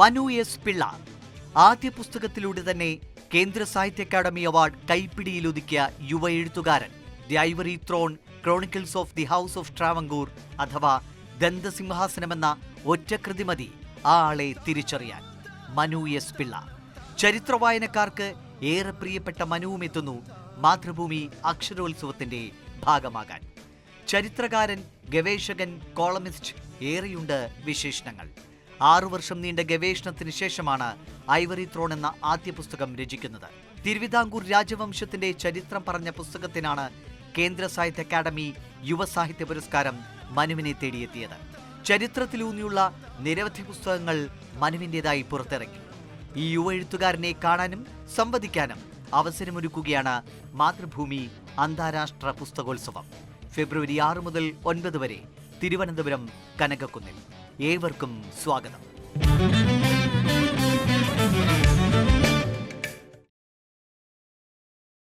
Manu S Pillai. ആദ്യ പുസ്തകത്തിലൂടെ തന്നെ കേന്ദ്ര സാഹിത്യ അക്കാദമി അവാർഡ് കൈപ്പിടിയിലൊതുക്കിയ യുവ എഴുത്തുകാരൻ the throne chronicles of the house of Travancore അഥവാ ദന്തസിംഹാസനമെന്ന ഒറ്റകൃതി മതി ആ ആളെ തിരിച്ചറിയാൻ മനു എസ് പിള്ള. ചരിത്ര വായനക്കാർക്ക് ഏറെ പ്രിയപ്പെട്ട മനുവും എത്തുന്നു മാതൃഭൂമി അക്ഷരോത്സവത്തിന്റെ ഭാഗമാകാൻ. ചരിത്രകാരൻ ഗവേഷകൻ കോളമിസ്റ്റ് ഏറെയുണ്ട് വിശേഷണങ്ങൾ. ആറു വർഷം നീണ്ട ഗവേഷണത്തിന് ശേഷമാണ് ഐവറി ത്രോൺ എന്ന ആദ്യ പുസ്തകം രചിക്കുന്നത്. തിരുവിതാംകൂർ രാജവംശത്തിന്റെ ചരിത്രം പറഞ്ഞ പുസ്തകത്തിനാണ് കേന്ദ്ര സാഹിത്യ അക്കാദമി യുവ സാഹിത്യ പുരസ്കാരം മനുവിനെ തേടിയെത്തിയത്. ചരിത്രത്തിലൂന്നിയുള്ള നിരവധി പുസ്തകങ്ങൾ മനുവിന്റെതായി പുറത്തിറങ്ങി ഈ യുവ എഴുത്തുകാരനെ കാണാനും സംവദിക്കാനും അവസരമൊരുക്കുകയാണ് മാതൃഭൂമി അന്താരാഷ്ട്ര പുസ്തകോത്സവം. ഫെബ്രുവരി ആറ് മുതൽ ഒൻപത് വരെ തിരുവനന്തപുരം കനകക്കുന്നിൽ. ഏവർക്കും സ്വാഗതം